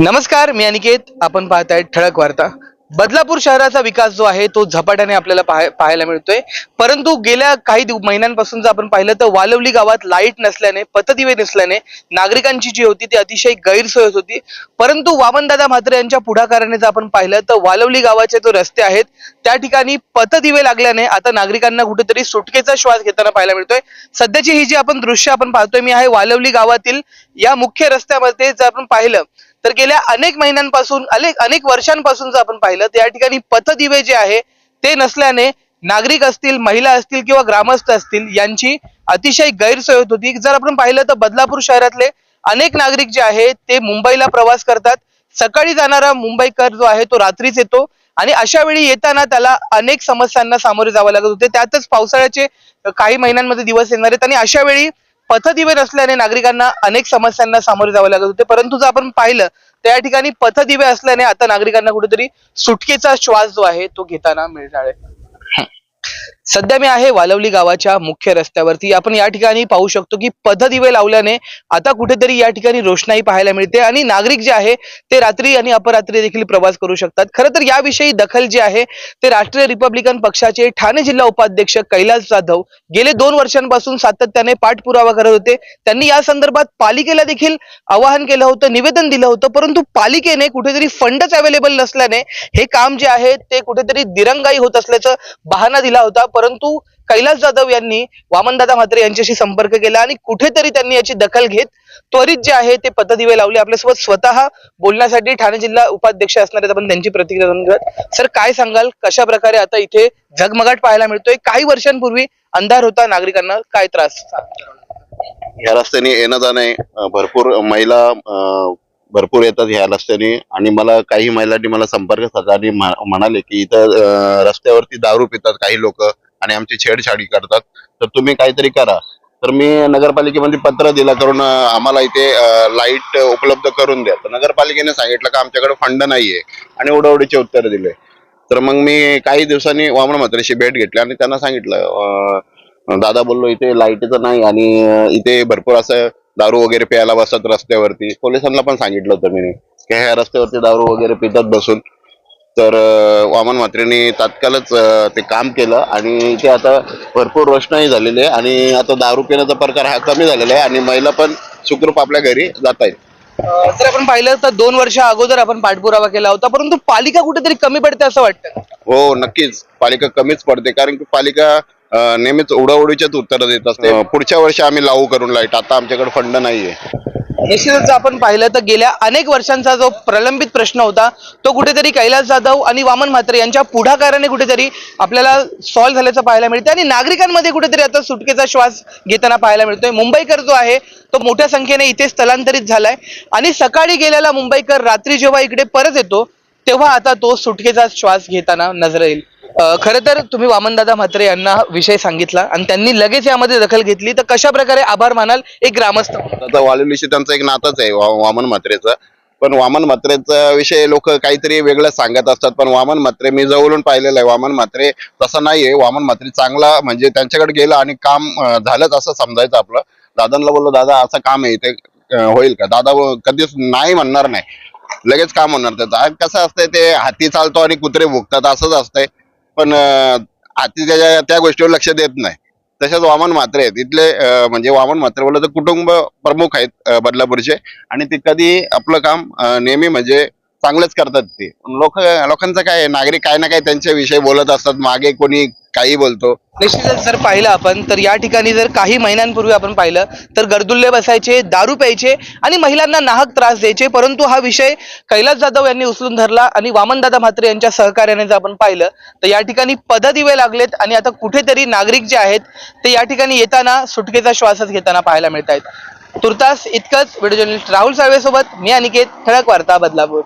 नमस्कार मी अनिकेत. आपण पाहताय ठळक वार्ता. बदलापूर शहराचा विकास जो आहे तो झपाट्याने आपल्याला पाहायला मिळतोय. परंतु गेल्या काही महिन्यांपासून जर आपण पाहिलं तर वालवली गावात लाइट नसल्याने पथदिवे नसल्याने नागरिकांची जी होती ती अतिशय गैरसोय होत होती. परंतु वामनदादा म्हात्रे यांच्या पुढाकाराने जर आपण पाहिलं तर वालवली गावाचे जो रस्ते आहेत त्या ठिकाणी पथदिवे लागल्याने आता नागरिकांना कुठेतरी सुटकेचा श्वास घेताना पाहायला मिळतोय. सध्याची ही जी आपण दृश्य आपण पाहतोय मी आहे वालवली गावातील या मुख्य रस्त्यामध्ये जर आपण पाहिलं तर गेल्या अनेक महिन्यांपासून अनेक अनेक वर्षांपासून जर आपण पाहिलं तर या ठिकाणी पथदिवे जे आहे ते नसल्याने नागरिक असतील महिला असतील किंवा ग्रामस्थ असतील यांची अतिशय गैरसोय होत होती. जर आपण पाहिलं तर बदलापूर शहरातले अनेक नागरिक जे आहे ते मुंबईला प्रवास करतात. सकाळी जाणारा मुंबईकर जो आहे तो रात्रीच येतो. आणि अशा वेळी येताना त्याला अनेक समस्यांना सामोरे जावं लागत होते. त्यातच पावसाळ्याचे काही महिन्यांमध्ये दिवस येणार आहेत. आणि अशा वेळी पथदिवे नसल्याने नागरिकांना अनेक समस्यांना सामोरे जावे लागत होते. परंतु जर आपण पाहिलं तर या ठिकाणी पथदिवे असल्याने आता नागरिकांना कुठेतरी सुटकेचा श्वास जो आहे तो घेताना मिळणार आहे. सध्या मी आहे वालवली गावाच्या मुख्य रस्त्यावरती. आपण या ठिकाणी पाहू शकतो की पथदिवे लावल्याने आता कुठेतरी या ठिकाणी रोषणाई पाहायला मिळते आणि नागरिक जे आहे ते रात्री आणि अपरात्री देखील प्रवास करू शकतात. खरं तर याविषयी दखल जी आहे ते राष्ट्रीय रिपब्लिकन पक्षाचे ठाणे जिल्हा उपाध्यक्ष कैलास जाधव गेले दोन वर्षांपासून सातत्याने पाठपुरावा करत होते. त्यांनी या संदर्भात पालिकेला देखील आवाहन केलं होतं निवेदन दिलं होतं परंतु पालिकेने कुठेतरी फंडच अवेलेबल नसल्याने हे काम जे आहे ते कुठेतरी दिरंगाई होत असल्याचं बहाना दिला होता. परंतु कैलास जाधव यांनी वामनदादा म्हात्रे यांच्याशी संपर्क केला आणि कुठेतरी त्यांनी याची दखल घेत त्वरित जे आहे ते पतदिवे लावले. आपल्यासोबत स्वतः बोलण्यासाठी ठाणे जिल्हा उपाध्यक्ष असणार आपण त्यांची प्रतिक्रिया जाणून घेऊयात. सर काय सांगाल? कशा प्रकारे आता इथे झगमगाट पाहायला मिळतोय? काही वर्षांपूर्वी अंधार होता नागरिकांना काय त्रास ह्या रस्त्याने येणं जाणे भरपूर महिला भरपूर येतात ह्या रस्त्याने. आणि मला काही महिलांनी मला संपर्क साधला आणि म्हणाले की इथं रस्त्यावरती दारू पितात काही लोक. आणि आमची छेडछाडी करतात. तर तुम्ही काहीतरी करा. तर मी नगरपालिकेमध्ये पत्र दिलं करून आम्हाला इथे लाइट उपलब्ध करून द्या. तर नगरपालिकेने सांगितलं का आमच्याकडे फंड नाहीये आणि उडवडीचे उत्तर दिले. तर मग मी काही दिवसांनी वामन म्हात्रेशी भेट घेतली आणि त्यांना सांगितलं दादा बोललो इथे लाईटीचं नाही आणि इथे भरपूर असं दारू वगैरे प्यायला बसतात रस्त्यावरती. पोलिसांना पण सांगितलं होतं मी. की ह्या रस्त्यावरती दारू वगैरे पितात बसून. तर वामन म्हात्रेने तात्काळच ते काम केलं आणि इथे आता भरपूर रोषणाई झालेली आहे आणि आता दारू पिण्याचा प्रकार हा कमी झालेला आहे आणि महिला पण सुखरूप आपल्या घरी जात आहेत. जर आपण पाहिलं तर दोन वर्ष अगोदर आपण पाठपुरावा केला होता परंतु पालिका कुठेतरी कमी पडते असं वाटतं? हो नक्कीच. पालिका कमीच पडते कारण की पालिका अं, नेहमीच उडवडीच्याच उत्तरं देत असते. अं, पुढच्या वर्षी आम्ही लावू करून लाइट. आता आमच्याकडे फंड नाहीये. निश्चितच आपण पाहिलं तर गेल्या अनेक वर्षांचा जो प्रलंबित प्रश्न होता तो कुठेतरी कैलास जाधव आणि वामन म्हात्रे यांच्या पुढाकाराने कुठेतरी आपल्याला सॉल्व्ह झाल्याचं पाहायला मिळते आणि नागरिकांमध्ये कुठेतरी आता सुटकेचा श्वास घेताना पाहायला मिळतोय. मुंबईकर जो आहे तो मोठ्या संख्येने इथे स्थलांतरित झालाय आणि सकाळी गेलेला मुंबईकर रात्री जेव्हा इकडे परत येतो तेव्हा आता तो सुटकेचा श्वास घेताना नजर येईल. खरं तर तुम्ही वामनदादा म्हात्रे यांना विषय सांगितला आणि त्यांनी लगेच यामध्ये दखल घेतली. तर कशा प्रकारे आभार मानाल? एक ग्रामस्थ. म्हणून? आता वालुलीशी त्यांचा एक नाताच आहे वा- वामन म्हात्रेचं. पण वामन म्हात्रेचा विषय लोक काहीतरी वेगळं सांगत असतात. पण वामन म्हात्रे मी जवळून पाहिलेलं आहे वामन म्हात्रे तसं नाहीये. वामन म्हात्रे चांगला म्हणजे त्यांच्याकडे गेलं आणि काम अं, झालंच असं समजायचं आपलं. दादांना बोललो दादा असं काम आहे ते अं, होईल का? दादा कधीच नाही म्हणणार नाही. लगेच काम होणार त्याचं. कसं असतंय ते हाती चालतो आणि कुत्रे भुकतात असंच असतंय. पण अं, त्याच्या त्या गोष्टीवर लक्ष देत नाही. तसेच वामन मात्रे आहेत. इथले म्हणजे वामन मात्रे बोललं तर कुटुंब प्रमुख आहेत बदलापूरचे. आणि ते कधी आपलं काम नेहमी म्हणजे चांगलंच करतात ते. लोक लोकांचं काय नागरिक काय ना काय त्यांच्याविषयी बोलत असतात मागे कोणी काही बोलतो. निश्चितच जर पाहिलं आपण तर या ठिकाणी जर काही महिन्यांपूर्वी आपण पाहिलं तर गर्दुल्ले बसायचे दारू प्यायचे आणि महिलांना नाहक त्रास द्यायचे. परंतु हा विषय कैलास जाधव यांनी उचलून धरला आणि वामनदादा म्हात्रे यांच्या सहकार्याने जर आपण पाहिलं तर या ठिकाणी पद दिवे लागलेत आणि आता कुठेतरी नागरिक जे आहेत ते या ठिकाणी येताना सुटकेचा श्वासच घेताना पाहायला मिळत आहेत तुर्तास इतकंच व्हिडिओ जर्नलिस्ट राहुल साळवेसोबत मी अनिकेत ठळक वार्ता बदलापूर.